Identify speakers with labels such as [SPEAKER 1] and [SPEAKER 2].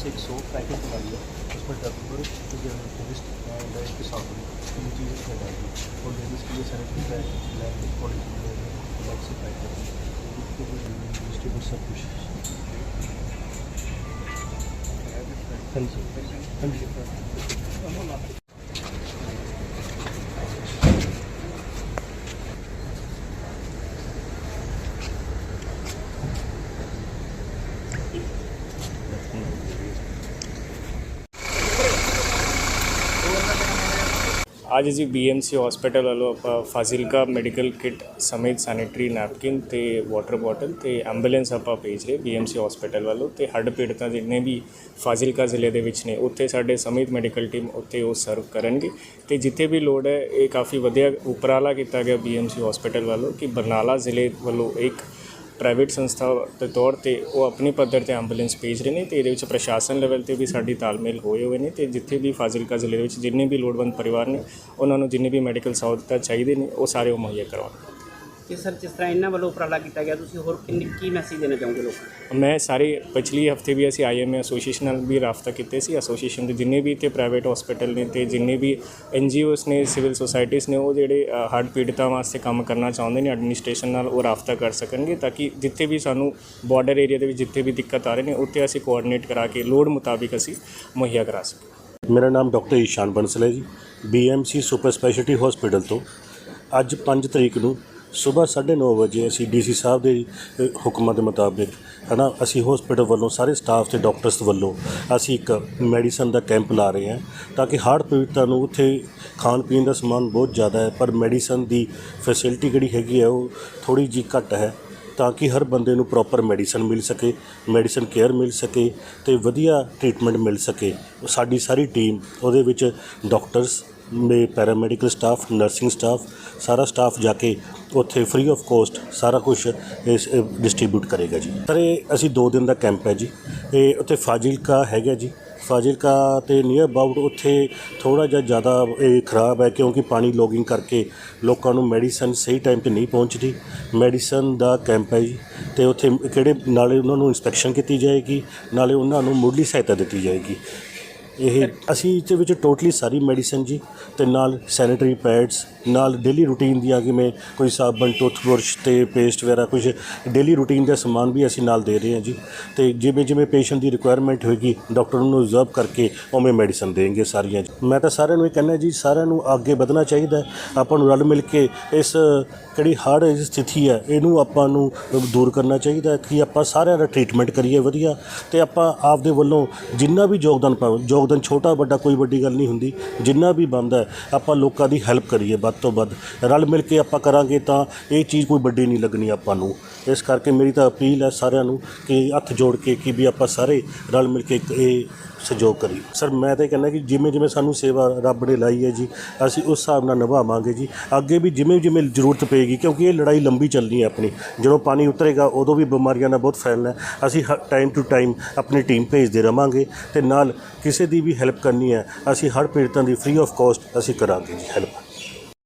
[SPEAKER 1] से एक सौ पैकेट बनाई है उसमें डब्बर टूरिस्ट एंड एक साबुन तीन चीज़ें इसमें डाली और लेडीज़ के लिए sanitary pad land polythene maxi packet distribute सब कुछ हाँ जी हाँ जी
[SPEAKER 2] ਅੱਜ ਜੀ ਬੀਐਮਸੀ ਹਸਪੀਟਲ ਵੱਲੋਂ ਆਪਾਂ ਫਾਜ਼ਿਲਕਾ ਮੈਡੀਕਲ ਕਿੱਟ ਸਮੇਤ ਸੈਨੀਟਰੀ ਨੈਪਕਿਨ ਤੇ ਵਾਟਰ ਬੋਟਲ ਤੇ ਐਂਬੂਲੈਂਸ ਆਪਾਂ ਭੇਜ ਰਹੇ ਬੀਐਮਸੀ ਹਸਪੀਟਲ ਵੱਲੋਂ ਤੇ ਹੱਡ ਪੀੜਤਾਂ ਜਿੰਨੇ ਵੀ ਫਾਜ਼ਿਲਕਾ ਜ਼ਿਲ੍ਹੇ ਦੇ ਵਿੱਚ ਨੇ ਉੱਥੇ ਸਾਡੇ ਸਮੇਤ ਮੈਡੀਕਲ ਟੀਮ ਉੱਥੇ ਉਹ ਸਰਵ ਕਰਨਗੇ ਤੇ ਜਿੱਥੇ ਵੀ ਲੋੜ ਹੈ ਇਹ ਕਾਫੀ ਵਧੀਆ ਉਪਰਾਲਾ ਕੀਤਾ ਗਿਆ ਬੀਐਮਸੀ ਹਸਪੀਟਲ ਵੱਲੋਂ ਕਿ ਬਰਨਾਲਾ ਜ਼ਿਲ੍ਹੇ ਵੱਲੋਂ ਇੱਕ ਪ੍ਰਾਈਵੇਟ ਸੰਸਥਾ ਦੇ ਤੌਰ ਤੇ ਉਹ ਆਪਣੀ ਪੱਧਰ ਤੇ ਐਂਬੂਲੈਂਸ ਭੇਜ ਰਹੇ ਨੇ ਤੇ ਇਹਦੇ ਵਿੱਚ ਪ੍ਰਸ਼ਾਸਨ ਲੈਵਲ ਤੇ ਵੀ ਸਾਡੀ ਤਾਲਮੇਲ ਹੋਏ ਹੋਏ ਨੇ ਤੇ ਜਿੱਥੇ ਵੀ ਫਾਜ਼ਿਲਕਾ ਜ਼ਿਲ੍ਹੇ ਵਿੱਚ ਜਿੰਨੇ ਵੀ ਲੋੜਵੰਦ ਪਰਿਵਾਰ ਨੇ, ਉਹਨਾਂ ਨੂੰ ਜਿੰਨੇ ਵੀ ਮੈਡੀਕਲ ਸਹੂਲਤਾਂ ਚਾਹੀਦੇ ਨੇ, ਉਹ ਸਾਰੇ ਉਹ ਮੁਹੱਈਆ ਕਰਵਾਉਣ।
[SPEAKER 3] ਕਿ ਸਰ ਜਿਸ ਤਰ੍ਹਾਂ ਇਹਨਾਂ ਵੱਲੋਂ ਉਪਰਾਲਾ ਕੀਤਾ ਗਿਆ ਤੁਸੀਂ ਹੋਰ ਕਿੰਨੀ ਕੀ ਮੈਸੇਜ ਦੇਣਾ ਚਾਹੋਗੇ ਲੋਕਾਂ ਨੂੰ?
[SPEAKER 2] ਮੈਂ ਸਾਰੇ ਪਿਛਲੀ ਹਫ਼ਤੇ ਵੀ ਅਸੀਂ ਆਈਐਮਏ ਐਸੋਸੀਏਸ਼ਨ ਨਾਲ ਵੀ ਰਾਬਤਾ ਕੀਤੇ ਸੀ ਐਸੋਸੀਏਸ਼ਨ ਦੇ ਜਿੰਨੇ ਵੀ ਤੇ ਪ੍ਰਾਈਵੇਟ ਹਸਪੀਟਲ ਨੇ ਤੇ ਜਿੰਨੇ ਵੀ ਐਨਜੀਓਸ ਨੇ ਸਿਵਲ ਸੁਸਾਇਟੀਜ਼ ਨੇ ਉਹ ਜਿਹੜੇ ਹੜ੍ਹ ਪੀੜਤਾਂ ਵਾਸਤੇ ਕੰਮ ਕਰਨਾ ਚਾਹੁੰਦੇ ਨੇ ਐਡਮਿਨਿਸਟ੍ਰੇਸ਼ਨ ਨਾਲ ਉਹ ਰਾਬਤਾ ਕਰ ਸਕਣਗੇ ਤਾਂ ਕਿ ਜਿੱਥੇ ਵੀ ਸਾਨੂੰ ਬਾਰਡਰ ਏਰੀਆ ਦੇ ਵਿੱਚ ਜਿੱਥੇ ਵੀ ਦਿੱਕਤ ਆ ਰਹੇ ਨੇ ਉੱਥੇ ਅਸੀਂ ਕੋਆਰਡੀਨੇਟ ਕਰਾ ਕੇ ਲੋੜ ਮੁਤਾਬਿਕ ਅਸੀਂ ਮੁਹੱਈਆ ਕਰਾ ਸਕੀਏ।
[SPEAKER 4] ਮੇਰਾ ਨਾਮ ਡਾਕਟਰ ਈਸ਼ਾਨ ਬੰਸਲ ਹੈ ਜੀ ਬੀਐਮਸੀ ਸੁਪਰ ਸਪੈਸ਼ਲਿਟੀ ਹਸਪੀਟਲ ਤੋਂ। ਅੱਜ 5 ਤਰੀਕ ਨੂੰ ਸਵੇਰ 9:30 ਵਜੇ ਅਸੀਂ ਡੀਸੀ ਸਾਹਿਬ ਦੇ ਅ, ਹੁਕਮਾਂ ਦੇ ਮੁਤਾਬਿਕ ਹਨਾ ਅਸੀਂ ਹਸਪੀਟਲ ਵੱਲੋਂ ਸਾਰੇ ਸਟਾਫ ਤੇ ਡਾਕਟਰਸ ਵੱਲੋਂ ਅਸੀਂ ਇੱਕ ਮੈਡੀਸਨ ਦਾ ਕੈਂਪ ਲਾ ਰਹੇ ਹਾਂ ਤਾਂ ਕਿ ਹੜ੍ਹ ਪੀੜਤਾਂ ਨੂੰ ਉੱਥੇ ਖਾਣ ਪੀਣ ਦਾ ਸਮਾਨ ਬਹੁਤ ਜ਼ਿਆਦਾ ਹੈ ਪਰ ਮੈਡੀਸਨ ਦੀ ਫੈਸਿਲਿਟੀ ਜਿਹੜੀ ਹੈਗੀ ਹੈ ਉਹ ਥੋੜੀ ਜੀ ਘੱਟ ਹੈ ਤਾਂ ਕਿ ਹਰ ਬੰਦੇ ਨੂੰ ਪ੍ਰੋਪਰ ਮੈਡੀਸਨ ਮਿਲ ਸਕੇ ਮੈਡੀਸਨ ਕੇਅਰ ਮਿਲ ਸਕੇ ਤੇ ਵਧੀਆ ਟ੍ਰੀਟਮੈਂਟ ਮਿਲ ਸਕੇ। ਸਾਡੀ ਸਾਰੀ ਟੀਮ ਉਹਦੇ ਵਿੱਚ ਡਾਕਟਰਸ ਮੇ ਪੈਰਾਮੈਡੀਕਲ ਸਟਾਫ ਨਰਸਿੰਗ ਸਟਾਫ ਸਾਰਾ ਸਟਾਫ ਜਾ ਕੇ ਉੱਥੇ ਫ੍ਰੀ ਆਫ ਕੋਸਟ ਸਾਰਾ ਕੁਝ ਇਸ ਡਿਸਟ੍ਰੀਬਿਊਟ ਕਰੇਗਾ ਜੀ। ਸਰ ਇਹ ਅਸੀਂ 2 ਦਿਨ ਦਾ ਕੈਂਪ ਹੈ ਜੀ। ਇਹ ਉੱਥੇ ਫਾਜ਼ਿਲਕਾ ਹੈਗਾ ਜੀ। ਫਾਜ਼ਿਲਕਾ ਤੇ ਨੀਅਰ ਅਬਾਊਟ ਉੱਥੇ ਥੋੜਾ ਜਿਹਾ ਜ਼ਿਆਦਾ ਇਹ ਖਰਾਬ ਹੈ ਕਿਉਂਕਿ ਪਾਣੀ ਲੋਗਿੰਗ ਕਰਕੇ ਲੋਕਾਂ ਨੂੰ ਮੈਡੀਸਨ ਸਹੀ ਟਾਈਮ ਤੇ ਨਹੀਂ ਪਹੁੰਚਦੀ। ਮੈਡੀਸਨ ਦਾ ਕੈਂਪ ਹੈ ਜੀ ਤੇ ਉੱਥੇ ਕਿਹੜੇ, ਨਾਲੇ ਉਹਨਾਂ ਨੂੰ ਇਨਸਪੈਕਸ਼ਨ ਕੀਤੀ ਜਾਏਗੀ, ਨਾਲੇ ਉਹਨਾਂ ਨੂੰ ਮੁੱਢਲੀ ਸਹਾਇਤਾ ਦਿੱਤੀ ਜਾਏਗੀ। ਇਹ ਅਸੀਂ ਇਹਦੇ ਵਿੱਚ ਟੋਟਲੀ ਸਾਰੀ ਮੈਡੀਸਨ ਜੀ ਤੇ ਨਾਲ ਸੈਨੀਟਰੀ ਪੈਡਸ ਨਾਲ ਡੇਲੀ ਰੂਟੀਨ ਦੀਆਂ ਜਿਵੇਂ ਕੋਈ ਸਾਬਣ ਟੁੱਥਬ੍ਰਸ਼ ਤੇ ਪੇਸਟ ਵਗੈਰਾ ਕੁਝ ਡੇਲੀ ਰੂਟੀਨ ਦਾ ਸਮਾਨ ਵੀ ਅਸੀਂ ਨਾਲ ਦੇ ਰਹੇ ਹਾਂ ਜੀ। ਤੇ ਜਿਵੇਂ ਜਿਵੇਂ ਪੇਸ਼ੈਂਟ ਦੀ ਰਿਕੁਆਇਰਮੈਂਟ ਹੋਏਗੀ ਡਾਕਟਰ ਨੂੰ ਰਿਜ਼ਰਵ ਕਰਕੇ ਉਵੇਂ ਮੈਡੀਸਨ ਦੇਣਗੇ ਸਾਰੀਆਂ ਜੀ। ਮੈਂ ਤਾਂ ਸਾਰਿਆਂ ਨੂੰ ਇਹ ਕਹਿੰਦਾ ਜੀ, ਸਾਰਿਆਂ ਨੂੰ ਅੱਗੇ ਵਧਣਾ ਚਾਹੀਦਾ ਆਪਾਂ ਨੂੰ ਰਲ ਮਿਲ ਕੇ ਇਸ ਕਿਹੜੀ ਹੜ੍ਹ ਸਥਿਤੀ ਹੈ, ਇਹਨੂੰ ਆਪਾਂ ਨੂੰ ਦੂਰ ਕਰਨਾ ਚਾਹੀਦਾ ਕਿ ਆਪਾਂ ਸਾਰਿਆਂ ਦਾ ਟ੍ਰੀਟਮੈਂਟ ਕਰੀਏ ਵਧੀਆ। ਤੇ ਆਪਾਂ ਆਪਦੇ ਵੱਲੋਂ ਜਿੰਨਾ ਵੀ ਯੋਗਦਾਨ ਪਾਓ ਯੋਗਦਾਨ ਛੋਟਾ ਵੱਡਾ ਕੋਈ ਵੱਡੀ ਗੱਲ ਨਹੀਂ ਹੁੰਦੀ। ਜਿੰਨਾ ਵੀ ਬਣਦਾ ਆਪਾਂ ਲੋਕਾਂ ਦੀ ਹੈਲਪ ਕਰੀਏ ਵੱਧ ਤੋਂ ਵੱਧ। ਰਲ ਮਿਲ ਕੇ ਆਪਾਂ ਕਰਾਂਗੇ ਤਾਂ ਇਹ ਚੀਜ਼ ਕੋਈ ਵੱਡੀ ਨਹੀਂ ਲੱਗਣੀ ਆਪਾਂ ਨੂੰ। ਇਸ ਕਰਕੇ ਮੇਰੀ ਤਾਂ ਅਪੀਲ ਹੈ ਸਾਰਿਆਂ ਨੂੰ ਕਿ ਹੱਥ ਜੋੜ ਕੇ ਕਿ ਵੀ ਆਪਾਂ ਸਾਰੇ ਰਲ ਮਿਲ ਕੇ ਇਹ ਸਹਿਯੋਗ ਕਰੀਏ। ਸਰ, ਮੈਂ ਤਾਂ ਇਹ ਕਹਿੰਦਾ ਕਿ ਜਿਵੇਂ ਜਿਵੇਂ ਸਾਨੂੰ ਸੇਵਾ ਰੱਬ ਨੇ ਲਾਈ ਹੈ ਜੀ, ਅਸੀਂ ਉਸ ਹਿਸਾਬ ਨਾਲ ਨਿਭਾਵਾਂਗੇ ਜੀ। ਅੱਗੇ ਵੀ ਜਿਵੇਂ ਜਿਵੇਂ ਜ਼ਰੂਰਤ ਪਏਗੀ, ਕਿਉਂਕਿ ਇਹ ਲੜਾਈ ਲੰਬੀ ਚੱਲਣੀ ਹੈ ਆਪਣੀ। ਜਦੋਂ ਪਾਣੀ ਉਤਰੇਗਾ, ਉਦੋਂ ਵੀ ਬਿਮਾਰੀਆਂ ਦਾ ਬਹੁਤ ਫੈਲਣਾ ਹੈ। ਅਸੀਂ ਟਾਈਮ ਟੂ ਟਾਈਮ ਆਪਣੀ ਟੀਮ ਭੇਜਦੇ ਰਵਾਂਗੇ ਤੇ ਨਾਲ ਕਿਸੇ ਦੀ ਵੀ ਹੈਲਪ ਕਰਨੀ ਹੈ, ਅਸੀਂ ਹਰ ਪੀੜਤਾਂ ਦੀ ਫ੍ਰੀ ਆਫ ਕਾਸਟ ਅਸੀਂ ਕਰਾਂਗੇ ਜੀ ਹੈਲਪ